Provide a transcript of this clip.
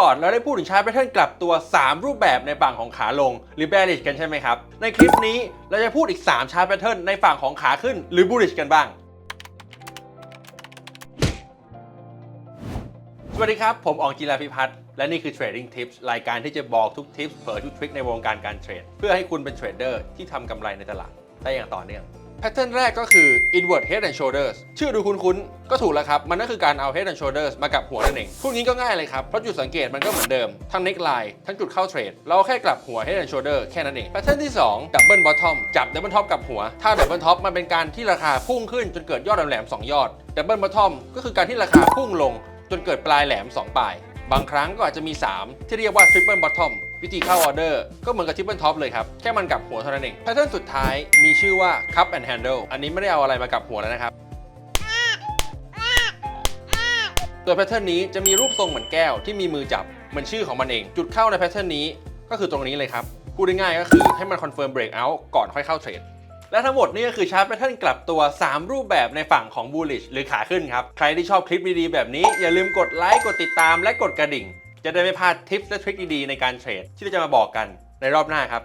ก่อนเราได้พูดถึงชาร์ตแพทเทิร์นกลับตัว 3 รูปแบบในฝั่งของขาลง หรือ bearish กันใช่ไหมครับ ในคลิปนี้เราจะพูดอีก 3 ชาร์ตแพทเทิร์นในฝั่งของขาขึ้นหรือ bullish กันบ้าง สวัสดีครับ ผมอองจีราพิพัฒน์และนี่คือ Trading Tips รายการที่จะบอกทุกทิปเผยทุกทริคในวงการการเทรด เพื่อให้คุณเป็นเทรดเดอร์ที่ทำกำไรในตลาดได้อย่างต่อเนื่อง แพทเทิร์นแรกก็คือ inward head and shoulders ชื่อดูคุ้นๆ ก็ถูกแล้วครับ มันก็คือการเอา head and shoulders มากับหัวนั่นเอง พวกนี้ก็ง่ายเลยครับ เพราะจุดสังเกตมันก็เหมือนเดิม ทั้ง neckline ทั้งจุดเข้าเทรด เราแค่กลับหัว head and shoulder แค่นั้นเอง แพทเทิร์นที่ 2 double bottom จับ double top กับหัว ถ้า double top มันเป็นการที่ราคาพุ่งขึ้นจนเกิดยอดแหลมๆสองยอด double bottom ก็คือการที่ราคาพุ่งลง จนเกิดปลายแหลม 2 ปลาย บางครั้งก็อาจจะมี 3 ที่เรียกว่า triple bottom วิธีเข้าออเดอร์ก็เหมือนกับ triple top เลยครับ แค่มันกลับหัวเท่านั้นเองแพทเทิร์นสุดท้ายมีชื่อว่า cup and handle อันนี้ไม่ได้เอาอะไรมากับหัวแล้วนะครับตัวแพทเทิร์นนี้จะมีรูปทรงเหมือนแก้วที่มีมือจับเหมือนชื่อของมันเอง จุดเข้าในแพทเทิร์นนี้ก็คือตรงนี้เลยครับ พูดง่ายๆก็คือให้มันคอนเฟิร์มเบรกเอาท์ก่อนค่อยเข้าเทรดและทั้งหมดนี่ก็คือชาร์ตแพทเทิร์นกลับตัว 3 รูปแบบในฝั่งของ bullish หรือขาขึ้นครับ ใครที่ชอบคลิปดีๆแบบนี้อย่าลืมกดไลค์กดติดตามและกดกระดิ่ง จะได้ไม่พลาดทิปและทริคดีๆในการเทรดที่เราจะมาบอกกันในรอบหน้าครับ